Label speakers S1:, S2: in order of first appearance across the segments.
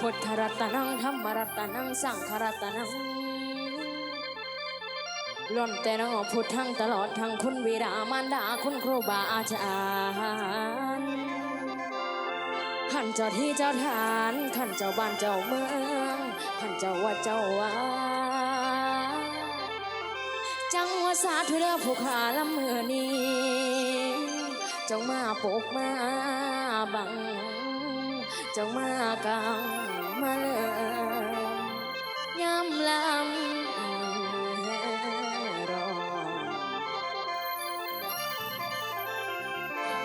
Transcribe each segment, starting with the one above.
S1: พุทธรัตนังธรรมรัตนังสังฆรัตนังล้นแต่นอพุทธังตลอดทั้งคุณวิดามารดาคุณครูบาอาจารย์ท่านเจ้าที่เจ้าทานท่านเจ้าบ้านเจ้าเมืองท่านเจ้าวัดเจ้าวาจังว่าสาธุเด้อผู้ขาละเมือนี้จงมาปกมาบัง จงมากางมาเลยยำลำรอ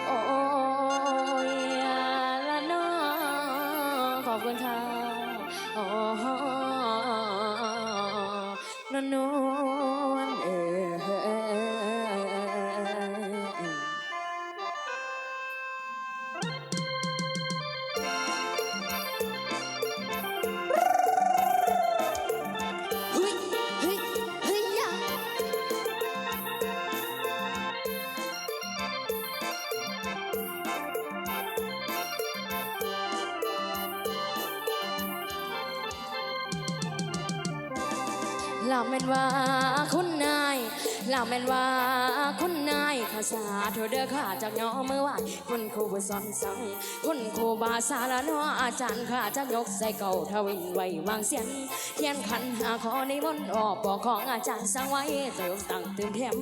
S1: โอ้ยละน้อขอบคุณค่ะโอ้นน ลาเมนว่าคุณนายลาเมนว่าคุณนายข้าสาธุเด้อข้าจากย่อมือไหวคุณครูผู้สอนสั่งคุณครูบาสาละเนออาจารย์ข้าจากยกใส่เก่าทวินไว้วางเสียนเทียนขันหาขอในมนออกบอกของอาจารย์สั่งไว้เติมตังเติมเทม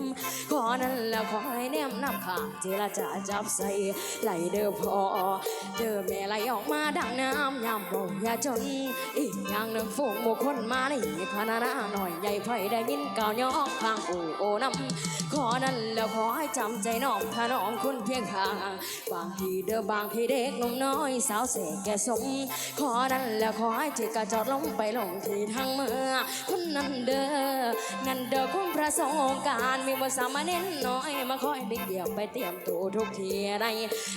S1: ขอนั้นแล้วขอให้แนมนำข้าเจรจาจับใส่ไหลเด้อพอเด้อแม่ไหลออกมาดังน้ำยามบ่อย่าจนอีกอย่างหนึ่งฝูงหมู่คนมาในพนานาหน่อยใหญ่ไฟได้ยินก่าวยอกข้างอูโอน้ำขอนั้นแล้วขอให้จำใจน้องพาน้องคุณเพียงข้างบางทีเด้อบางทีเด็กนุ่มน้อยสาวเสกแก่สม ขอนั้นแล้วขอให้จิตกระจอดลงไปลงที่ทางเมื่อคุณนั้นเด้อนั่นเด้อคุณพระสงฆ์การมีบทสามเณรน้อยมาคอยเด็กเดียวไปเตรียมตัวทุกทีไร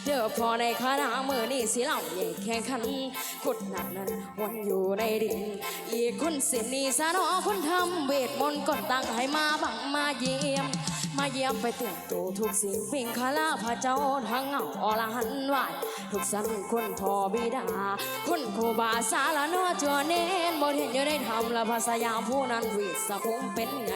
S1: เด้อพอในคณะมือนี่สิเล่าใหญ่แข่งขันขุดหนักนั้นวนอยู่ในดิน อีกคนสินีสานอคนทำเวทมนต์ก่อนตั้งให้มาบังมาเยี่ยม มาเยี่ยมไปเตรียมตัวทุกสิ่งวิ่งคาลาพระเจ้าทั้งเงาอรหันต์ไหวทุกสันคนพอบิดาคุณครูบาสาละนอจัวเน้นบทเห็นอยู่ได้ทำละภาษายามผู้นั้นวิสะพงเป็นไง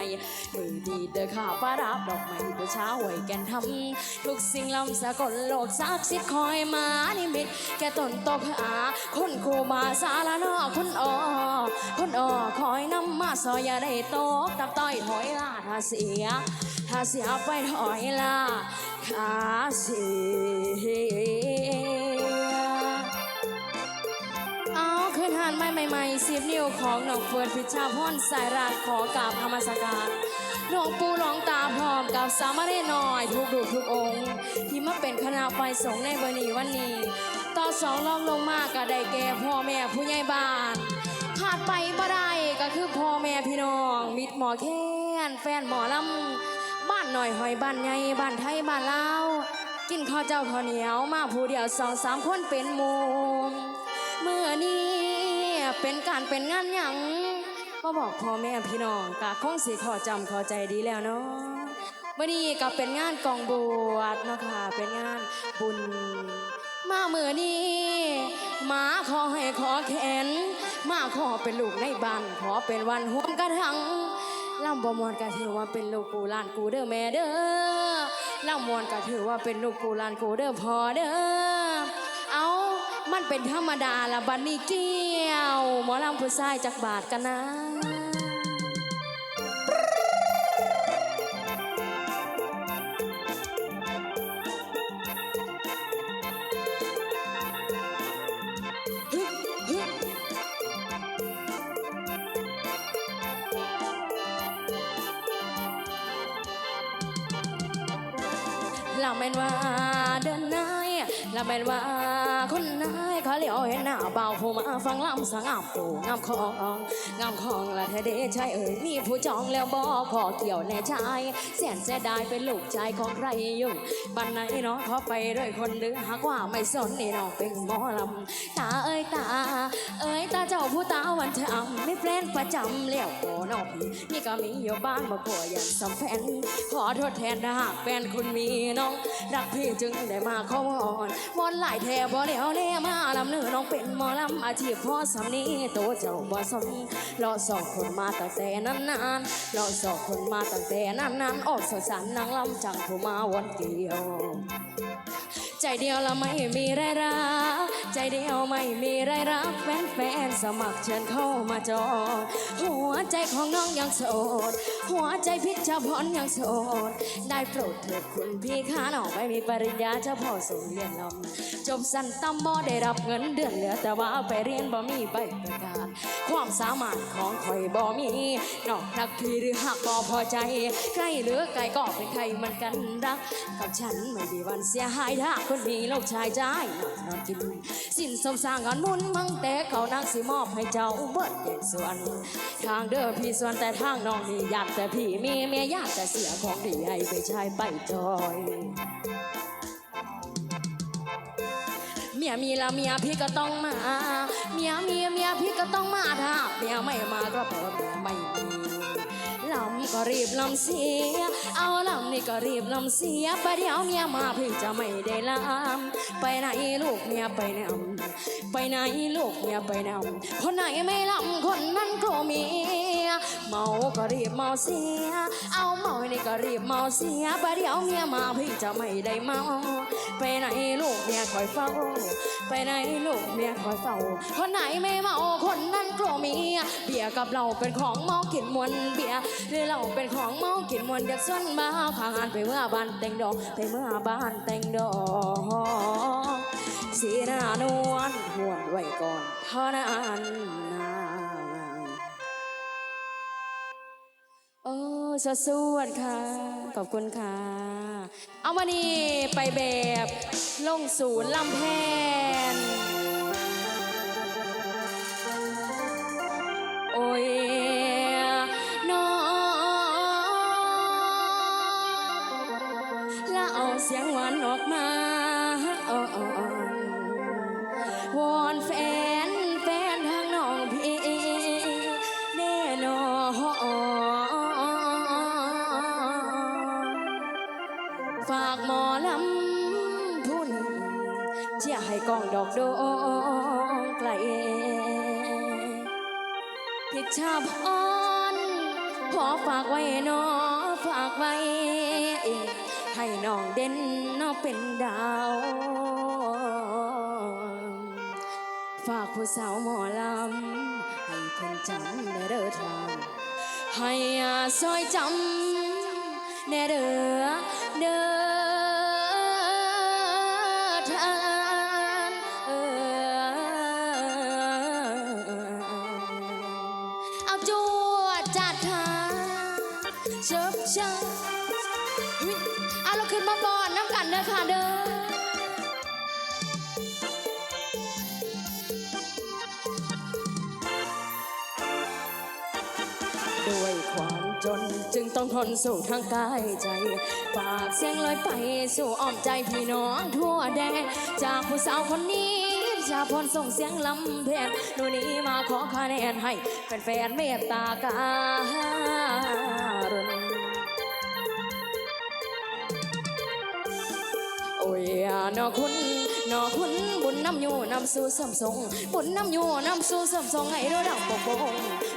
S1: มือดีเด้อข้าปารับดอกไม้ผู้เช้าไหวแก่นทำทุกสิ่งลำสากลโลกศักสิทธิ์คอยมานิมิตแก่ตนตกหาคุณครูบาสาละนอคุณออคุณออคอยนำมาซอยอย่าได้ตกตับต้อยถอยลาถ้าเสีย ถ้าเสียไปถอยลาขาเสียเอาขึ้นหานไม้ใหม่ๆสิบนิ้วของหนองเฟิร์นพิชาพรสายราชขอกราบธรรมสการหลวงปู่หลวงตาพร้อมกับสามเณรน้อยทุกดูทุกองค์ ที่มาเป็นคณะไฟสงฆ์ในวันนี้วันนี้ต่อสองรอบลงมากก็ได้แก่พ่อแม่ผู้ใหญ่บ้านขาดไปบ่ได้ก็คือพ่อแม่พี่น้องมิตรหมอแค้นแฟนหมอลำ บ้านหน่อยหอยบ้านใหญ่บ้านไทยบ้านลาวกินข้าวเจ้าข้าวเหนียวมาผู้เดียวสองสามคนเป็นหมู่เมื่อนี้เป็นการเป็นงานหยังก็บอกพ่อแม่พี่น้องกะคงสิขอจำขอใจดีแล้วเนาะวันนี้ก็เป็นงานกองบวชเนาะค่ะเป็นงานบุญ มาเมื่อนี้มาขอให้ขอแขนมาขอเป็นลูกในบ้านขอเป็นวันห่วงกระทัง ลำบมวนก็ถือว่าเป็นลูกปูหลานกูเด้อแม่เด้อลำมวนก็ถือว่าเป็นลูกปูหลานกูเด้อพ่อเด้อเอามันเป็นธรรมดาละบัดนี้เกี่ยว หมอลำผู้ชายจากบาทกันนะ เขาเหลียวเห็นหน้าเบาผู้มาฟังลำสังงามปูงามคองงามคองละเทเดชายเอ๋ยมีผู้จองแล้วบ่ขอเกี่ยวแน่ชายแสนเสียดายเป็นลูกชายของใครอยู่บ้านไหนเนาะเขาไปด้วยคนหรือหากว่าไม่สนนี่น้องเป็นหมอลำตาเอ้ยตาเอ้ยตาเจ้าผู้ตาวันเธออำไม่เปลนประจำเลี้ยวโอนอกพี่นี่ก็มีอยู่บ้านมากลัวยันสำแฟนขอโทษแทนหากแฟนคุณมีน้องรักพี่จึงได้มาขอวอนวอนหลายแทบบ่เลี้ยวเล่มาลำเนื้อน้องเป็นหมอลำอาชีพพ่อสำนี้ตัวเจ้าบ่สมรอสองคนมาตั้งแต่นานๆรอสองคนมาตั้งแต่นานๆออกสดสันนางลำจังผู้มาวันเดียว ใจเดียวละไม่มีไรรักใจเดียวไม่มีไรรักแฟนแฟนสมัครเชิญเข้ามาจองหัวใจของน้องยังโสด หัวใจพิชพรยังโสด ได้โปรดเถิดคุณพี่ข้าน้องไม่มีปริญญาเจ้าพ่อส่งเรียนลำจบสั้นตำบ่ได้รับเงินเดือนเหลือแต่ว่าไปเรียนบ่มีใบประกาศความสามารถของข่อยบ่มีนอกจากพี่หรือหักบ่พอใจใกล้หรือไกลก็เป็นใครมันกันรัก กับฉันไม่มีวันเสียหายถ้าคนมีลูกชายใจนอนกิน สินสมสร้างกันมุนมังแต่เขานักสิมอบให้เจ้าเบิดเด็ดส่วน ทางเด้อพี่ส่วนแต่ทางน้องนี่อยากแต่พี่มีเมียยากแต่เสียของดีให้ไปใช้ไปจอยเมียมีละเมียพี่ก็ต้องมา เมียมีเมียพี่ก็ต้องมาถ้าเมียไม่มาก็แปลว่าเมียไม่ำก็รีบลำเสีย เอาลำนี่ก็รีบลำเสียประเดี๋ยวเมียมาพี่จะไม่ได้ลำไปไหนลูกเมียไปไหนไปไหนลูกเมียไปไหนคนไหนไม่ลำคนนั้นก็มี เมาก็รีบเมาเสีย เอาเมานี่ก็รีบเมาเสียประเดี๋ยวเมียมาพี่จะไม่ได้เมา ไปไหนลูกเมียคอยเฝ้า ไปไหนลูกเมียคอยเฝ้า คนไหนไม่เมาคนนั้นก็มียเบียร์กับเราเป็นของเมากินมวนเบียร์หรือเราเป็นของเมากินมวนเด็กส่วนมาขางานไปเมื่อบ้านแต่งดอกไปเมื่อบ้านแต่งดอกสีหน้านวลหวนไว้ก่อนเท่านั้น สะสวดค่ะ ขอบคุณค่ะ เอามานี่ไปแบบลงศูนย์ลำแพน โอ้ยน้องแล้วเอาเสียงหวานออกมา ดอกโดงไกลพิชาพรขอฝากไว้น้อฝากไว้ ให้น้องเด่นน้องเป็นดาว ฝากผู้สาวหมอลำ ให้เพิ่นจำได้เด้อทางให้อาซอยจำแน่เด้อเด้อทาน ด้วยความจนจึงต้องทนสู่ทางกายใจฝากเสียงลอยไปสู่อ้อมใจพี่น้องทั่วแดนจากผู้สาวคนนี้ชาพรส่งเสียงลำเพลงหนูนี้มาขอคะแนนให้แฟนๆเมตตาการุณโอ้ยนอคุณนอคุณบุญน้ำอยู่นำสู่สมทรงบุญน้ำอยู่นำสู่สมทรงให้เราดังปกปง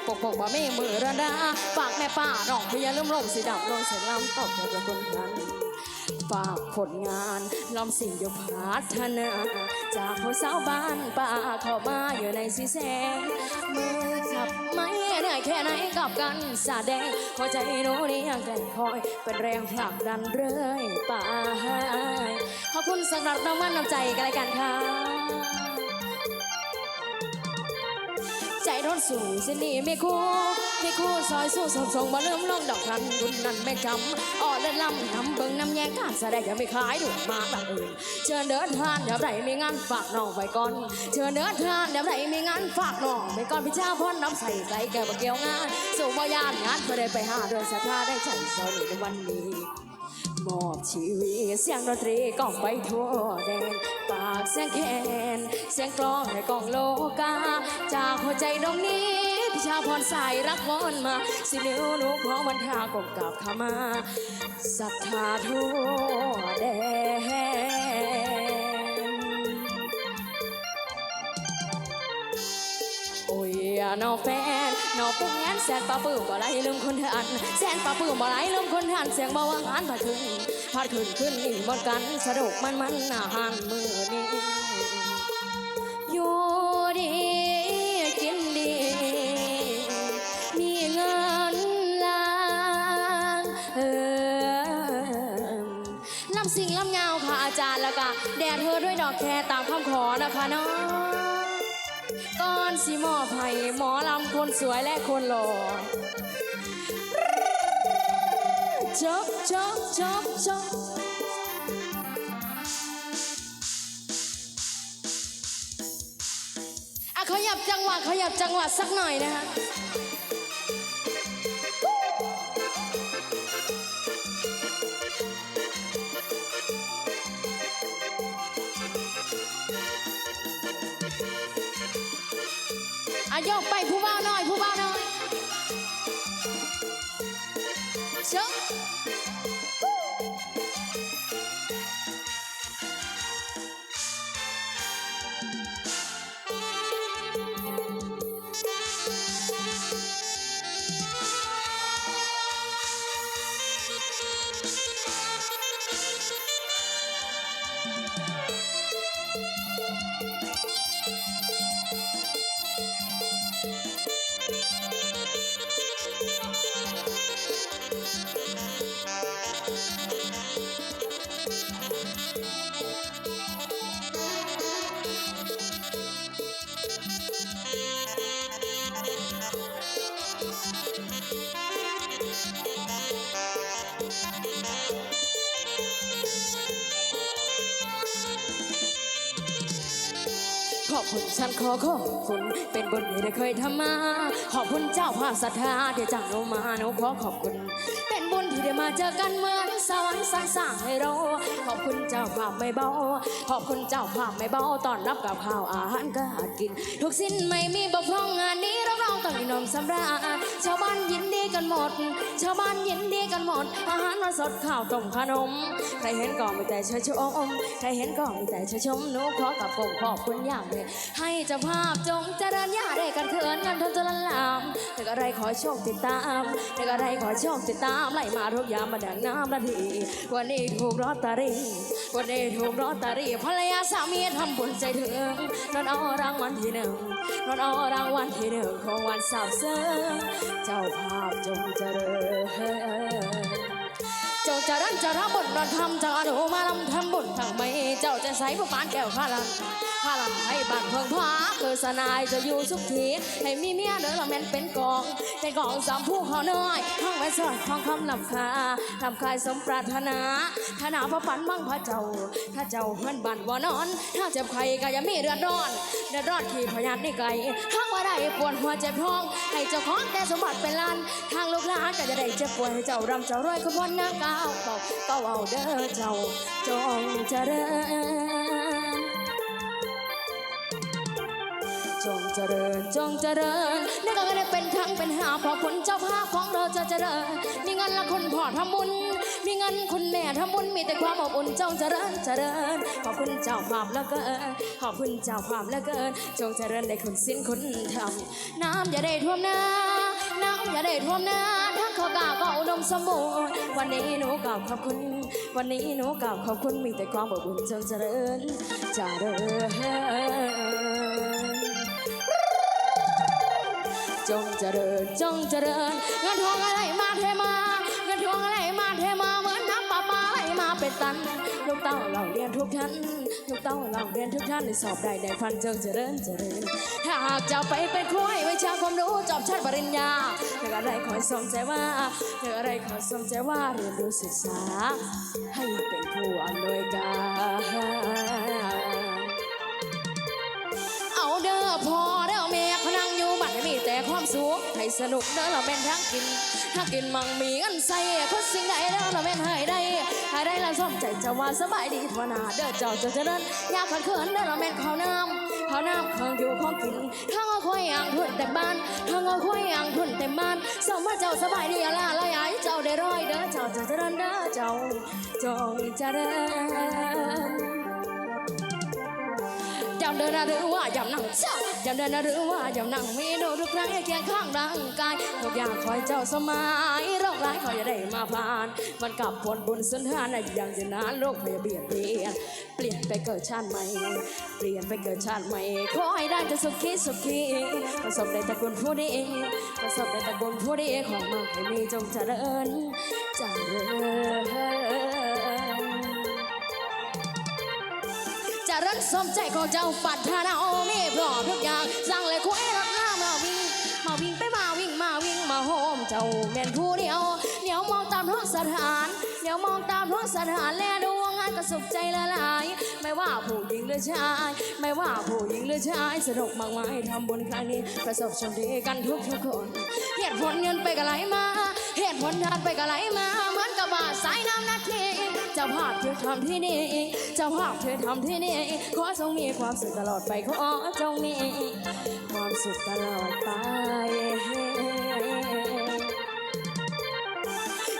S1: ปกปงบ่มีมือระดาฝากแม่ป้าน้องพยาลืมลงสีดำลงเสียงลำตอบแทนคนนั้นฝากผลงานลำสิ่งยพัฒนา จากผู้สาวบ้านป่าเข้ามาอยู่ในสีแสงมือจับไม่เหนื่อยแค่ไหนกับกันสาแดงหัวใจหนูนี่ยังใจคอย เป็นแรงผลักดันเรื่อยไปขอบคุณสำหรับรางวัลน้ำใจกันเลยกันค่ะ ใจร้อนสูงสินี่ไม่คู่ไม่คู่ซอยสู้สมทรงบ่เริ่มลงดอกทันบุญนั้นไม่จำอ่อเล่นลำทำเบิ่งน้ำแยงการแสดงย่าไม่ขายดูมาแบบอื่นเชิญเดินทางเดี๋ยวไหนมีงานฝากน้องไว้ก่อน เชิญเดินทางเดี๋ยวไหนมีงานฝากน้องไว้ก่อนพี่เจ้าพ่อน้ำใส่ใสแก้วบ่เกี่ยวงาน สู่บ่ยานงานก็ได้ไปหาโดยศรัทธาได้ใจเศร้าในวันนี้ มอบชีวิตเสียงดนตรีกล่องไปทั่วแดนปากเสียงแคนเสียงกลองให้กล่องโลกา จากหัวใจดวงนี้พิชาพรสายรักวอนมา สินิ้วหนูขอวันทากบกับขามาศรัทธาทั่วแดนโอ้ยน้องแฟน นองเป็นงานแสนปลาปื้มบ่ไรลืมคนทันแสนปลาปื้มบ่ไรลืมคนทันเสียงบ่ว่างานผัดขึ้นผัดขึ้นขึ้นนี่บนกันสะดกมันมันอาหารมือนี้อยู่ดีกินดี มีเงินล้านเออลำสิ่งลำยาวค่ะอาจารย์แล้วก็แดดเธอด้วยดอกแคตามคำขอนะคะเนาะก่อน สิมอบให้หมอลำคนสวยและคนหล่อจบจบจบจบอะขยับจังหวะขยับจังหวะสักหน่อยนะคะ อายกไปผู้บ่าวหน่อยผู้บ่าวหน่อยเชิญ し。 ขอบคุณฉันขอขอบคุณ เป็นบุญที่ได้เคยทำมา ขอบคุณเจ้าภาพศรัทธาที่จ้างเรามาหนูขอขอบคุณ เป็นบุญที่ได้มาเจอกันเหมือนสวรรค์สร้างสร้างให้เรา ขอบคุณเจ้าภาพไม่เบา ขอบคุณเจ้าภาพไม่เบาตอนรับกับข้าวอาหารก็หากิน ทุกสิ้นไม่มีบกพร่องงานนี้รับรองต้องมีนมสำราญ ชาวบ้านยินดีกันหมด ชาวบ้านยินดีกันหมด อาหารมาสดข้าวต้มขนม ใครเห็นก็มีแต่ชยชม ใครเห็นก็มีแต่ชยชมหนูขอกับกงขอบคุณอย่างเลยให้เจ้าภาพจงเจริญญาได้กันเขินกันทนจนละลามเด็กอะไรขอโชคติดตามเด็กอะไรขอโชคติดตามไล่มาทุกยามมาดังน้ำนาทีวันนี้ถูกลอตเตอรี่วันนี้ถูกลอตเตอรี่ภรรยาสามีทำบุญใจถึงนอนเอารางวัลที่หนึ่งนอนเอารางวัลที่หนึ่งของวันสาวเสือ เจ้าภาพจงเจริญเจ้าจะรันจะรับบุญรันทำจะอนุมาลำทำบุญทางไม่เจ้าจะใส่ผู้ปานแก้วข้าลัง ข้าลันให้บ้านเพิงพาคือสนายจะอยู่สุขทีให้มีเมียเด้อละแม่นเป็นกองเป็นกองสามผู้เขาน้อยห้องไว้สอดทองคำลำคาทำคายสมปรารถนาถนาพระปันบังพระเจ้า ถ้าเจ้าเพื่อนบ้านว่านอน ถ้าเจ็บใครก็อย่ามีเดือดร้อนเดือดร้อนที่พยานนี่ไกลห้างว่าได้ปวดหัวเจ็บท้อง ให้เจ้าของแต่สมบัติเป็นล้านทางลูกหลานก็จะได้เจ็บป่วยให้เจ้ารำเจ้ารวยขบวนนางก้าวเก่าเก่าเอาเด้อเจ้าจงเจริญ เจริญจงเจริญนั่ก็ได้เป็นทั้งเป็นหาพราะคุณเจ้าภาพของเราจะเจริญ มีเงินละคุณพ่อทำบุญ มีเงินคุณแม่ทำบุญมีแต่ความอบอุ่นจงเจริญเจริญ ขอบคุณเจ้าภาพเหละเกิน ขอบคุณเจ้าภาพเหละเกิน จงเจริญในคุณสิ้นคุณธรรมน้ำอย่าได้ท่วมนาน้ำอย่าได้ท่วมนาทั้งข้าวกาก็อุดมสมบูรณ์วันนี้หนูกราบขอบคุณวันนี้หนูกราบขอบคุณมีแต่ความอบอุ่นจงเจริญเจริญ จงเจริญจงเจริญเงินทองอะไรมาเทมาเงินทองอะไรมาเทมาเหมือนน้ำประปาไหลมาเป็นตันลูกเต้าเราเรียนทุกท่านลูกเต้าเราเรียนทุกท่านในสอบได้ในฟันจงเจริญเจริญถ้าหากจะไปเป็นครูให้วิชาความรู้จบชั้นปริญญาเรื่องอะไรขอสมใจว่าเรื่องอะไรขอสมใจว่าเรียนรู้ศึกษา ให้เป็นผู้อำนวยการ สนุกเด้อเราเป็นทั้งกินถ้ากินมังมีเงินใส่คุดสิ่งใดเด้อเราเป็นให้ได้ให้ได้ละสมใจจะว่าสบายดีทวนาเด้อเจ้าจ้าเจริญอยากขัดเขินเด้อเราเป็นข้าวน้ำข้าวน้ำข้างอยู่ของกินทั้งเอาควายอ่างทุ่นแต่บ้านทั้งเอาควายอ่างทุ่นแต่บ้านสมมาเจ้าสบายดีอะล่ะละยายเจ้าได้ร้อยเด้อเจ้าจะเจริญเด้อเจ้าจงเจริญ จำเดินนะหรือว่าจำนั่งเจ้าจำเดินนะหรือว่าจำนั่งมีดูทุกครั้งให้เคียงข้างร่างกายทุกอย่างคอยเจ้าสมัยโรคร้ายคอยจะได้มาผ่าน มันกลับผลบุญสุนทานในอย่างจะนานโลกพยาเบียดเบียนเปลี่ยนไปเกิดชาติใหม่ เปลี่ยนไปเกิดชาติใหม่ขอให้ได้แต่สุขีสุขีประสบในตระกูลผู้ดีประสบในตระกูลผู้ดีของมังให้มีจงเจริญ จะรันสมใจของเจ้าปัดทานาโอมีพร้อมทุกอย่างสั่งเลยคุยรักหน้ามาวิ่งมาวิ่งไปมาวิ่งมาวิ่งมาโฮมเจ้าแม่นผู้เดียวเดี๋ยวมองตามท้องสถานเดี๋ยวมองตามท้องสถานแลดูว่างานก็สุขใจละลาย ไม่ว่าผู้หญิงหรือชาย ไม่ว่าผู้หญิงหรือชายสนุกมากมายทำบุญครั้งนี้ ประสบโชคดีกันทุกทุกคน เหตุผลเงินไปก็ไหลมา เหตุผลทานไปก็ไหลมาเหมือนกับว่าสายน้ำนาที จ้าภาพเธอทำที่นี่เจ้าภาพเธอทำที่นี่ขอจงมีความสุขตลอดไปขอจงมีความสุขตลอดไป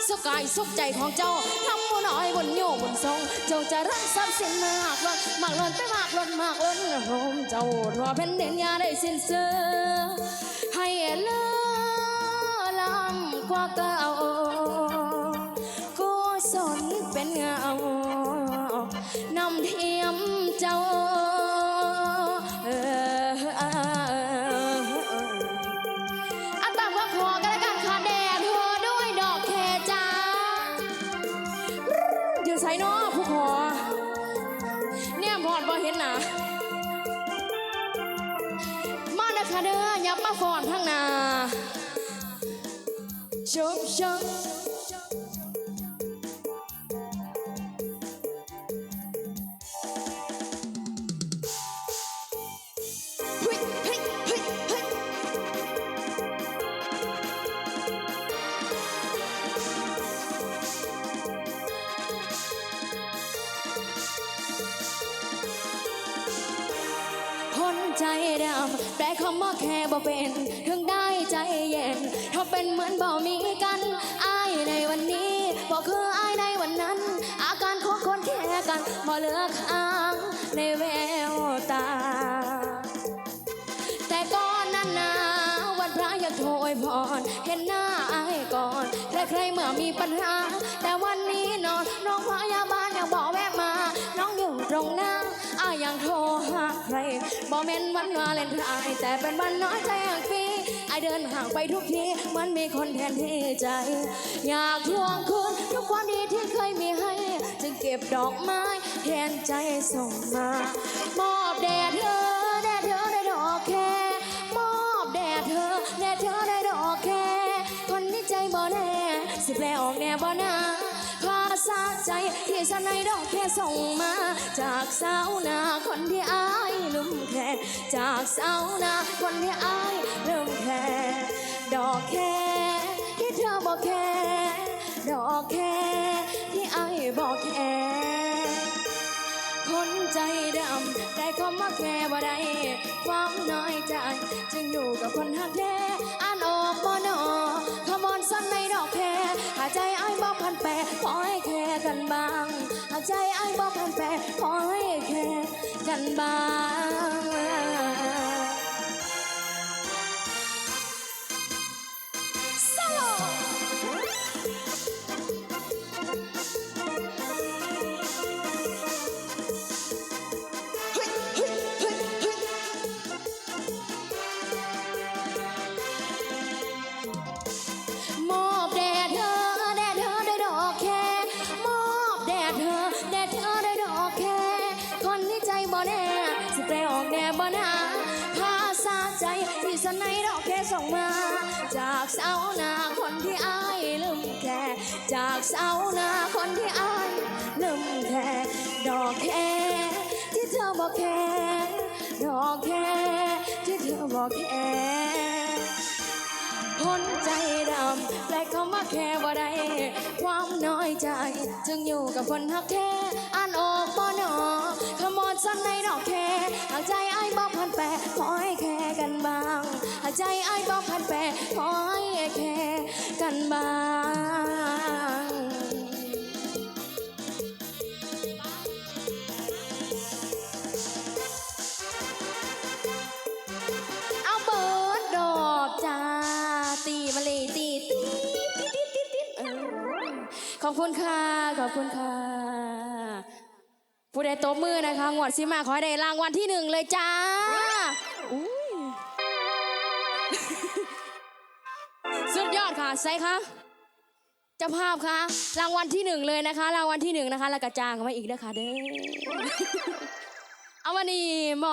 S1: สุขกายสุขใจของเจ้าทำบุญน้อยบุญโยบุญทรงจงจะรักทรัพย์สินมากล้นมากล้นไปมากล้นมากล้นโฮมเจ้าทั่วแผ่นดินยาได้สิ้นเสือให้เลือลำกว่าเก่า เทียมเจ้าอออาตามก็ขอกันแล้วกันค่ะแดดเธอด้วยดอกแคจ้าอยู่ใส่นอผู้ขอเนี่ยพอดบ่เห็นนามาเด้อค่ะเด้อยับมาฟอนทั้งนาชุบชุบ ว่าแค่บ่เป็น ถึงได้ใจเย็นถ้าเป็นเหมือนบ่มีกันอายในวันนี้บ่คืออายในวันนั้น อาการของคนแค่กันบ่เลือค้างในแววตา แต่ก่อนนั้นนะวันพระอยากโทรอวยพรเห็นหน้าอายก่อนใครๆเมื่อมีปัญหา แต่วันนี้นอนน้องพยาบาลยังบอกแวะมา น้องอยู่ตรงหน้า โทรหาใครบอกเป็นวันวาเลนไทน์แต่เป็นวันน้อยใจอย่างปีไอเดินห่างไปทุกทีเหมันมีคนแทนที่ใจ อยากทวงคืนทุกความดีที่เคยมีให้ จึงเก็บดอกไม้แทนใจส่งมามอบแด่เธอแด่เธอได้ดอกแค่มอบแด่เธอแด่เธอได้ดอกแค่คนที่ใจบ่แน่สิแปลออกแน่บ่นาภา ที่ฉันในดอกแค่ส่งมา จากสาวนาคนที่อายลืมแค่จากสาวนาคนที่อายลืมแค่ดอกแค่ที่เธอบอกแค่ดอกแค่ที่อายบอกแค่คนใจดำได้ก็มาแค่บ่ได้ความน้อยใจ จึงอยู่กับคนหักแท้อ่านออกบ่นอขมอนสั้นในดอกแค่หาใจไอ้ายบอกพันแปรขอให้แค่ บ้าง เอาใจอ้ายบอกแฟนแปรขอให้แค่กันบ้าง บ่แน่สิแปลออกแน่บ่นาภาษาใจที่สนในดอกแค่ส่งมา จากสาวนาคนที่อายลืมแค่จากสาวนาคนที่อายลืมแค่ดอกแค่ที่เธอบอกแค่ดอกแค่ที่เธอบอกแค่คนใจดำแปละเขามาแค่บ่ได้ความน้อยใจ จึงอยู่กับคนหักแท้อ่านออกบ่หนอน สักในดอกแคหากใจไอ้บอกพันแปรขอให้แค่กันบ้างหากใจไอ้บอกพันแปรขอให้แค่กันบ้างเอาเบิร์ดดอกจ้าตีมาเลยตีตีตีตีตีตีขอบคุณค่ะ ขอบคุณค่ะ ผู้ใดตบมือนะคะงวดสิมาขอให้ได้รางวัลที่หนึ่งเลยจ้าอุ้ยสุดยอดค่ะใส่ค่ะเจ้าภาพคะรางวัลที่หนึ่งเลยนะคะ รางวัลที่หนึ่งนะคะแล้วกระจางมาอีกนะคะเด้อเอาวันนี้หมอ